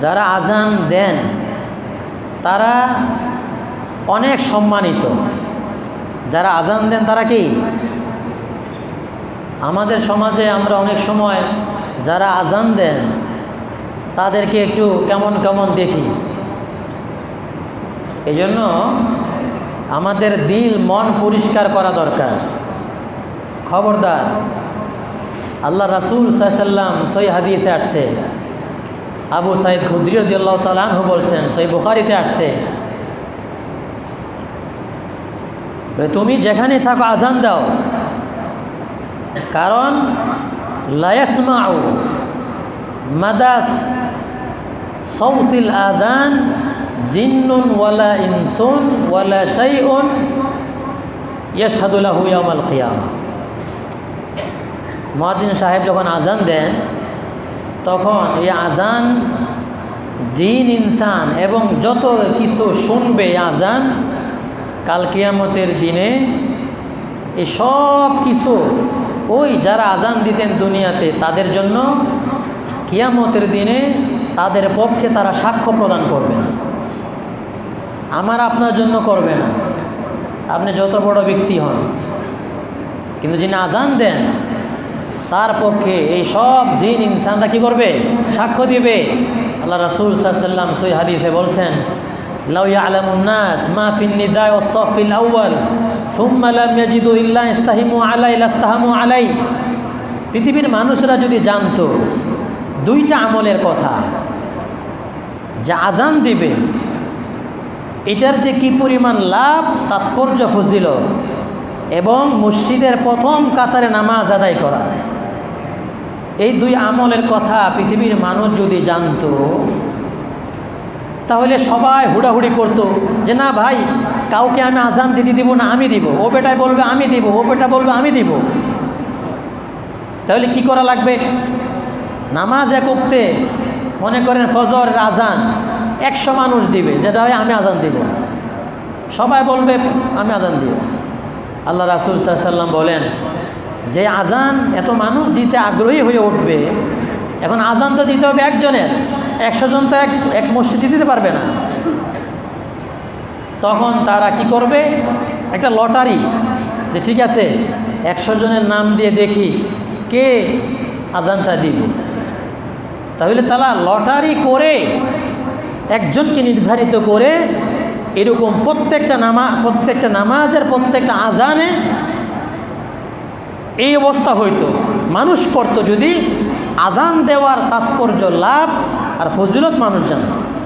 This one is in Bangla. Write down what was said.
যারা আজান দেন, তারা অনেক সম্মানিত। যারা আজান দেন, তারা কি? আমাদের সমাজে আমরা অনেক সময় যারা আজান দেন, তাদেরকে একটু কেমন কেমন দেখি। এই জন্য আমাদের দিল, মন পরিষ্কার করা দরকার। খবরদার, আল্লাহ রাসুল সাল্লাম সই হাদিসে আসছে আবু সাইদ খুদ্রিয়দি আল্লাহ তালাহু বলছেন সই বুখারিতে আসছে তুমি যেখানে থাকো আজান দাও, কারণ লায়াসমাউ মাদাস সৌতিল আদান জিন্নুন ওয়ালা ইনসুন ওয়ালা শাইউন ইয়াশহাদুল্লাহু ইয়াউমাল কিয়ামা। মুয়াজ্জিন সাহেব যখন আজান দেন তখন এই আজান জিন, ইনসান এবং যত কিছু শুনবে আজান কাল কিয়ামতের দিনে এই সব কিছু, ওই যারা আজান দিতেন দুনিয়াতে, তাদের জন্য কিয়ামতের দিনে তাদের পক্ষে তারা সাক্ষ্য প্রদান করবেন আমার আপনার জন্য করবে না। আপনি যত বড় ব্যক্তি হন, কিন্তু যিনি আজান দেন তার পক্ষে এই সব জিন ইনসানরা কি করবে? সাক্ষ্য দিবে। আল্লাহ রাসুল সাল্লাম সই হাদিসে বলছেন, লাউ ইয়ালামুন্নাস মা ফিন নিদায় ও আলাই পৃথিবীর মানুষরা যদি জানতো দুইটা আমলের কথা, যা আজান দিবে, এটার যে কি পরিমাণ লাভ, তাৎপর্য ফজিল এবং মসজিদের প্রথম কাতারে নামাজ আদায় করা এই দুই আমলের কথা পৃথিবীর মানুষ যদি জানতো, তাহলে সবাই হুড়াহুড়ি করতো যে না ভাই, কাউকে আমি আজান দিতে দিব না, আমি দিব। ও বেটায় বলবে, আমি দিব। ও বেটা বলবে, আমি দিব। তাহলে কি করা লাগবে? নামাজ এক উঠতে মনে করেন ফজর, আজান একশো মানুষ দিবে যেটা হয় আমি আজান দিব। সবাই বলবে, আমি আজান দিব। আল্লাহ রাসুল সাল্লাম বলেন যে আজান এত মানুষ দিতে আগ্রহী হয়ে উঠবে, এখন আজান তো দিতে হবে একজনের, একশো জন তো এক এক মসজিদে দিতে পারবে না। তখন তারা কি করবে? একটা লটারি যে ঠিক আছে, একশো জনের নাম দিয়ে দেখি কে আজানটা দিবে। তাহলে তারা লটারি করে, একজনকে নির্ধারিত করে এরকম প্রত্যেকটা নামা, প্রত্যেকটা নামাজের প্রত্যেকটা আজানে এই অবস্থা হইতো। মানুষ করতো যদি আজান দেওয়ার তাৎপর্য লাভ আর ফজিলত মানুষ জানত।